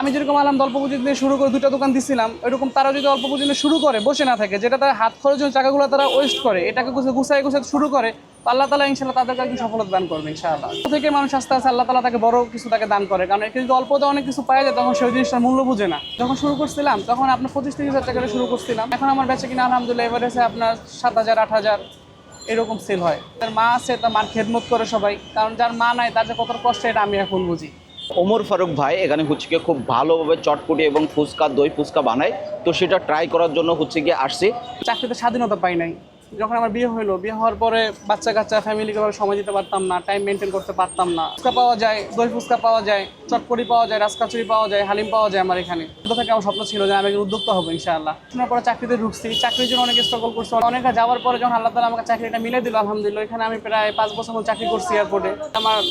আমি যেরকম আলাম অল্প পুঁজি দিয়ে শুরু করে দুটো দোকান দিছিলাম, এরকম তারা যদি অল্প পুঁজি শুরু করে, বসে না থাকে, যেটা তারা হাত খরচের টাকাগুলো তারা ওয়েস্ট করে, এটাকে গুছে গুছাই গুছাই শুরু করে আল্লাহ তালা ইনশাল্লাহ তাদেরকে একদিন সফলতা দান করবে, ইনশাআল্লাহ। থেকে মানুষ আস্তে আস্তে আল্লাহ তালা তাকে বড় কিছু তাকে দান করে, কারণ একে যদি অল্পতে অনেক কিছু পাওয়া যায়, তখন সেই জিনিসটার মূল্য বুঝে না। যখন শুরু করছিলাম, তখন আপনার পঁচিশ তিরিশ হাজার টাকা শুরু করছিলাম, এখন আমার বেচে কিনা আলহামদুলিল্লাহ এসে আপনার সাত হাজার, আট হাজার, এরকম সেল হয়। তার মা আছে, তার মার খেদমত করে সবাই, কারণ যার মা নাই, তার যে কত কষ্ট, এটা আমি এখন বুঝি। ওমর ফারুক ভাই এখানে হচ্ছে গিয়ে খুব ভালোভাবে চটপটি এবং ফুচকা, দই ফুচকা বানায়। তো সেটা ট্রাই করার জন্য হচ্ছে গিয়ে আসছি। চাকরিতে স্বাধীনতা পাই নাই। যখন আমার বিয়ে হলো বিয়ে হওয়ার পরে বাচ্চা কাচ্চা ফ্যামিলিকে সময় দিতে পারতাম না টাইম মেনটেন করতে পারতাম না। ফুচকা পাওয়া যায়, দই ফুচকা পাওয়া যায়, চটপটি পাওয়া যায়, রাজকাচুরি পাওয়া যায়, হালিম পাওয়া যায় আমার এখানে। ছোটো থেকে আমার স্বপ্ন ছিল যে আমি একজন উদ্যোক্তা হব, ইনশাআল্লাহ। শোনার পরে চাকরিতে ঢুকছি। চাকরির জন্য অনেক স্ট্রাগল করছি। অনেক যাওয়ার পরে যখন আল্লাহ তালা আমাকে চাকরিটা মিলে দিল, আলহামদুলিল্লাহ এখানে আমি প্রায় পাঁচ বছর চাকরি করছি এয়ারপোর্টে আমার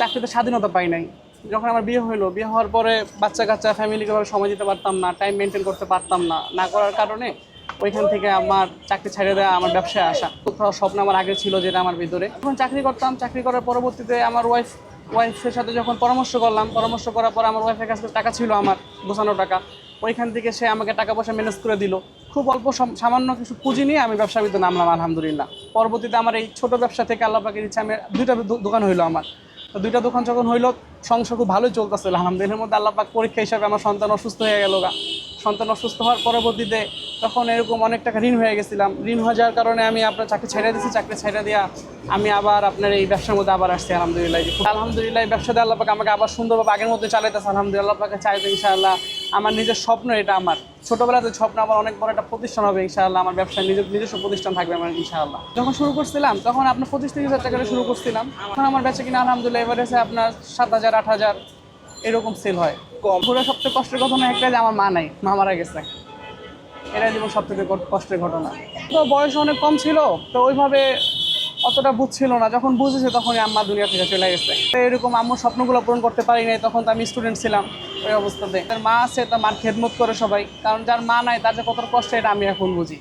চাকরিতে স্বাধীনতা পাই নাই। যখন আমার বিয়ে হলো বিয়ে হওয়ার পরে বাচ্চা কাচ্চা ফ্যামিলিকে ভাবে সময় দিতে পারতাম না টাইম মেনটেন করতে পারতাম না। না করার কারণে ওইখান থেকে আমার চাকরি ছেড়ে দেওয়া, আমার ব্যবসায় আসা। কোথাও স্বপ্ন আমার আগে ছিল যেটা আমার ভিতরে। যখন চাকরি করতাম, চাকরি করার পরবর্তীতে আমার ওয়াইফ ওয়াইফের সাথে যখন পরামর্শ করলাম, পরামর্শ করার পর আমার ওয়াইফের কাছে টাকা ছিল আমার, গোছানো টাকা। ওইখান থেকে সে আমাকে টাকা পয়সা ম্যানেজ করে দিল। খুব অল্প সম- সামান্য কিছু পুঁজি নিয়ে আমি ব্যবসার ভিতরে নামলাম, আলহামদুলিল্লাহ। পরবর্তীতে আমার এই ছোট ব্যবসা থেকে আল্লাহ পাকে দিচ্ছে আমি দুইটা দোকান হইল আমার। তো দুইটা দোকান যখন হইল, সংসার খুব ভালোই চলতেছিল, আলহামদুলিল্লাহ। এর মধ্যে আল্লাহ পাক পরীক্ষা হিসাবে আমার সন্তান অসুস্থ হয়ে গেল গা। সন্তান অসুস্থ হওয়ার পরবর্তীতে তখন এরকম অনেক টাকা ঋণ হয়ে গেছিলাম। ঋণ হয়ে যাওয়ার কারণে আমি আপনার চাকরি ছেড়ে দিয়েছি, চাকরি ছেড়ে দেওয়া আমি আবার আপনার এই ব্যবসার মধ্যে আবার আসছি, আলহামদুলিল্লাহ। আলহামদুলিল্লাহ, এই ব্যবসাতে আল্লাহ আমাকে আবার সুন্দরভাবে আগের মধ্যে চালাইতেছে, আলহামদুলিল্লাহ আল্লাহ পাকে চাইতে ইনশাআল্লাহ আমার নিজের স্বপ্ন এটা আমার। ছোটবেলাতে স্বপ্ন আমার অনেক বড় একটা প্রতিষ্ঠান হবে ইনশাআল্লাহ। আমার ব্যবসা নিজের নিজস্ব প্রতিষ্ঠান থাকবে আমার ইনশাআল্লাহ। যখন শুরু করছিলাম তখন আপনার পঁচিশ তিরিশ হাজার টাকা শুরু করছিলাম। এখন আমার বেচে কিনা আলহামদুলিল্লাহ এবার এসে আপনার সাত হাজার আট হাজার এরকম সেল হয়। কম। পুরো সবচেয়ে কষ্টের ঘটনা একটা যে আমার মা নাই মা মারা গেছে। এটাই জীবন সব থেকে কষ্টের ঘটনা। তো বয়স অনেক কম ছিল তো ওইভাবে অতটা বুঝছিল না। যখন বুঝেছে তখনই আম্মা দুনিয়া থেকে চলে গেছে। তো এরকম আম্মুর স্বপ্নগুলো পূরণ করতে পারি নাই, তখন তো আমি স্টুডেন্ট ছিলাম ওই অবস্থাতে। তার মা আছে, তার মার খেদমত করে সবাই। কারণ যার মা নাই, তার যে কতটা কষ্ট, এটা আমি এখন বুঝি।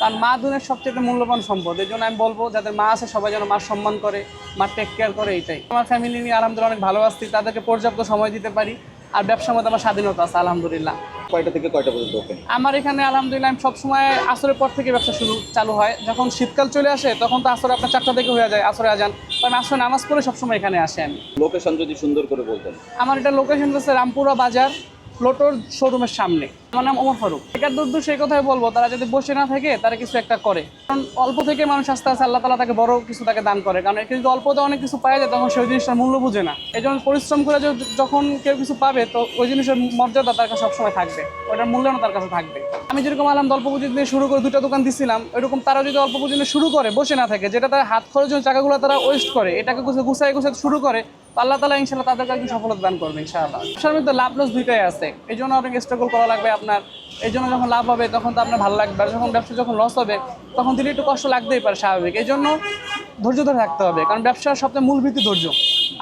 কারণ মা দুনিয়ার সবচেয়ে মূল্যবান সম্পদ। এই জন্য আমি বলব, যাদের মা আছে, সবাই যেন মার সম্মান করে, মার টেক কেয়ার করে এইটাই আমার ফ্যামিলি নিয়ে আলহামদুলিল্লাহ অনেক ভালো আছি, তাদেরকে পর্যাপ্ত সময় দিতে পারি। আর ব্যবসার মধ্যে আমার স্বাধীনতা আছে, আলহামদুলিল্লাহ। কয়টা থেকে কয়টা পর্যন্ত ওপেন আমার এখানে আলহামদুলিল্লাহ আমি সবসময় আসরের পর থেকে ব্যবসা শুরু চালু হয়। যখন শীতকাল চলে আসে তখন তো আসরে আপনার চারটা থেকে হয়ে যায় আসরে আজান। আমি আসরে নামাজ পড়ে সবসময় এখানে আসেন আমি। লোকেশন যদি সুন্দর করে বলতেন। আমার এটা লোকেশন হচ্ছে রামপুরা বাজার ফ্লোটোর শোরুমের সামনে। আমার নাম ওমর ফারুক। একার দূর দূর সেই কথাই বলব, তারা যদি বসে না থাকে, তারা কিছু একটা করে। কারণ অল্প থেকে মানুষ আস্তে আস্তে আল্লাহ তালা তাকে বড় কিছু তাকে দান করে। কারণ যদি অল্পতে অনেক কিছু পাওয়া যায়, তখন সেই জিনিসটার মূল্য বুঝে না। এই জন্য পরিশ্রম করে যখন কেউ কিছু পাবে, তো ওই জিনিসের মর্যাদা তার কাছে সবসময় থাকবে। ওটার তার কাছে থাকবে। আমি যেরকম আলাম অল্প পুঁজি দিয়ে শুরু করে দুটো দোকান দিছিলাম এরকম তারা যদি অল্প পুঁজি দিয়ে শুরু করে, বসে না থাকে, যেটা তারা হাত খরচ টাকাগুলো তারা ওয়েস্ট করে, এটাকে গুছে গুছাই গুছাই শুরু করে আল্লাহ তালা ইনশাল্লাহ তাদেরকে সফলতা দান করবে ইনশাআল্লাহ। ব্যবসার মধ্যে লাভ লস দুইটাই আছে। এই জন্য অনেক স্ট্রাগল করা লাগবে আপনার এই জন্য যখন লাভ হবে, তখন তো আপনার ভালো লাগবে। যখন ব্যবসা যখন লস হবে, তখন দিলে একটু কষ্ট লাগতেই পারে স্বাভাবিক। এই জন্য ধৈর্য ধরে থাকতে হবে। কারণ ব্যবসার সবচেয়ে মূল ভিত্তি ধৈর্য।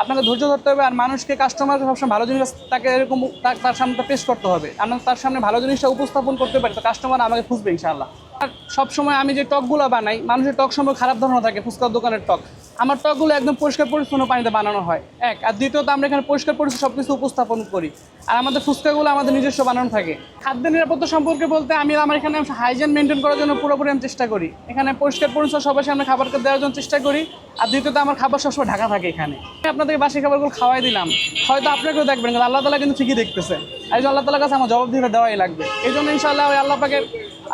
আপনাকে ধৈর্য ধরতে হবে আর মানুষকে কাস্টমারকে সবসময় ভালো জিনিস তাকে এরকম তার তার সামনে পেশ করতে হবে। আমরা তার সামনে ভালো জিনিসটা উপস্থাপন করতে পারি, তো কাস্টমার আমাকে খুঁজবে ইনশাআল্লাহ। আর সবসময় আমি যে টকগুলো বানাই, মানুষের টক সময় খারাপ ধরনের থাকে, ফুচকার দোকানের টক। আমার টকগুলো একদম পরিষ্কার পরিচ্ছন্ন পানিতে বানানো হয়। এক। আর দ্বিতীয়ত, আমরা এখানে পরিষ্কার পরিচ্ছন্ন সব কিছু উপস্থাপন করি। আর আমাদের ফুচকাগুলো আমাদের নিজস্ব বানানো থাকে। খাদ্য নিরাপত্তা সম্পর্কে বলতে, আমি আমার এখানে হাইজেন মেনটেন করার জন্য পুরোপুরি আমি চেষ্টা করি। এখানে পরিষ্কার পরিচ্ছন্ন সবার সামনে খাবারকে দেওয়ার জন্য চেষ্টা করি। আর দ্বিতীয়ত, আমার খাবার সবসময় ঢাকা থাকে এখানে। আমি আপনাদেরকে বাসি খাবারগুলো খাওয়াই দিলাম। হয়তো আপনাকেও দেখবেন, কিন্তু আল্লাহ তালা কিন্তু ঠিকই দেখতেছে। এই আল্লাহ তালার কাছে আমার জবাব দিতে দেওয়াই লাগবে। এই জন্য ইনশাআল্লাহ ওই আল্লাহ পাকের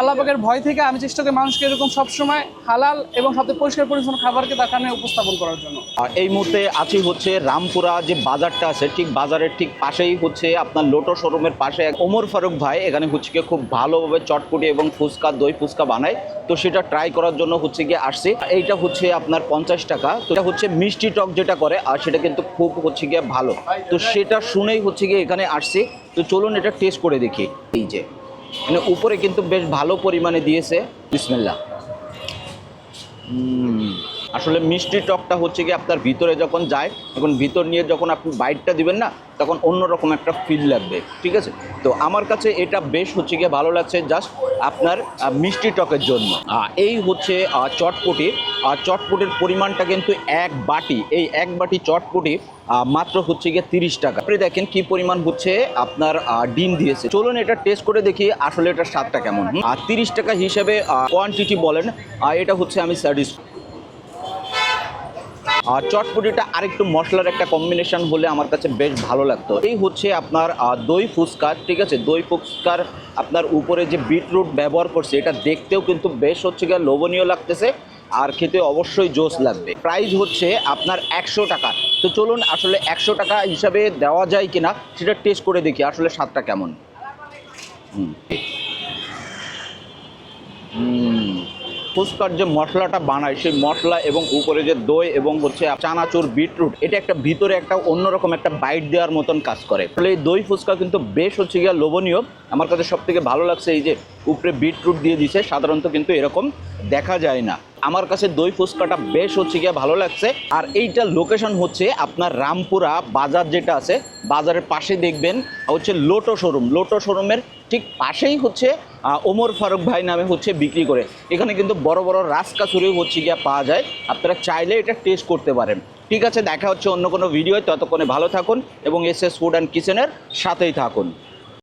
আল্লাহ পাকের ভয় থেকে আমি চেষ্টা করি মানুষকে এরকম সবসময় হালাল এবং সবচেয়ে পরিষ্কার পরিচ্ছন্ন খাবারকে তার সামনে উপস্থাপন করার জন্য। এই মুহূর্তে আছি হচ্ছে রামপুরা যে বাজারটা আছে, ঠিক বাজারের ঠিক পাশেই হচ্ছে আপনার লোটো শোরুমের পাশে এক ওমর ফারুক ভাই, এখানে হচ্ছে গিয়ে খুব ভালোভাবে চটপটি এবং ফুচকা, দই ফুচকা বানায়। তো সেটা ট্রাই করার জন্য হচ্ছে গিয়ে আসছে। এইটা হচ্ছে আপনার পঞ্চাশ টাকা। তো এটা হচ্ছে মিষ্টি টক যেটা করে, আর সেটা কিন্তু খুব হচ্ছে গিয়ে ভালো। তো সেটা শুনেই হচ্ছে গিয়ে এখানে আসছে। তো চলুন এটা টেস্ট করে দেখি। এই যে। মানে উপরে কিন্তু বেশ ভালো পরিমাণে দিয়েছে। বিসমিল্লা আসলে মিষ্টি টকটা হচ্ছে কি আপনার ভিতরে যখন যায় তখন ভিতর নিয়ে যখন আপনি বাইটটা দিবেন না তখন অন্যরকম একটা ফিল লাগবে ঠিক আছে? তো আমার কাছে এটা বেশ হচ্ছে গিয়ে ভালো লাগছে জাস্ট আপনার মিষ্টি টকের জন্য। এই হচ্ছে আহ, চটপটি। আর চটপটির পরিমাণটা কিন্তু এক বাটি। এই এক বাটি চটপটি মাত্র হচ্ছে গিয়ে তিরিশ টাকা। আপনি দেখেন কি পরিমাণ হচ্ছে আপনার ডিম দিয়েছে। চলুন এটা টেস্ট করে দেখি আসলে এটার স্বাদটা কেমন। আর তিরিশ টাকা হিসেবে কোয়ান্টিটি বলেন এটা হচ্ছে আমি স্যাটিসফাই আর চটপটিটা আরেকটু মশলার একটা কম্বিনেশন হলে আমার কাছে বেশ ভালো লাগতো। এই হচ্ছে আপনার দই ফুচকা, ঠিক আছে? দই ফুচকার আপনার উপরে যে বিটরুট ব্যবহার করছে, এটা দেখতেও কিন্তু বেশ হচ্ছে গিয়ে লোভনীয় লাগতেছে আর খেতে অবশ্যই জোস লাগবে। প্রাইস হচ্ছে আপনার একশো টাকা। তো চলুন আসলে একশো টাকা হিসাবে দেওয়া যায় কিনা, সেটা টেস্ট করে দেখি আসলে স্বাদটা কেমন। হুম। হুম। ফুচকার যে মশলাটা বানায়, সেই মশলা এবং উপরে যে দই এবং হচ্ছে চানাচুর, বিটরুট, এটা একটা ভিতরে একটা অন্যরকম একটা বাইট দেওয়ার মতন কাজ করে। আসলে এই দই ফুচকা কিন্তু বেশ হচ্ছে গিয়া লোভনীয়। আমার কাছে সব থেকে ভালো লাগছে এই যে উপরে বিটরুট দিয়ে দিছে, সাধারণত কিন্তু এরকম দেখা যায় না। আমার কাছে দই ফুচকাটা বেশ হচ্ছে গিয়া ভালো লাগছে। আর এইটা লোকেশন হচ্ছে আপনার রামপুরা বাজার যেটা আছে, বাজারের পাশে দেখবেন হচ্ছে লোটো শোরুম। লোটো শোরুমের ঠিক পাশেই হচ্ছে ওমর ফারুক ভাই নামে হচ্ছে বিক্রি করে। এখানে কিন্তু বড় বড় চুরিও হচ্ছে গিয়া পাওয়া যায়। আপনারা চাইলে এটা টেস্ট করতে পারেন। ঠিক আছে, দেখা হচ্ছে অন্য কোনো ভিডিও ততক্ষণে ভালো থাকুন এবং এস এস ফুড অ্যান্ড কিচেনের সাথেই থাকুন।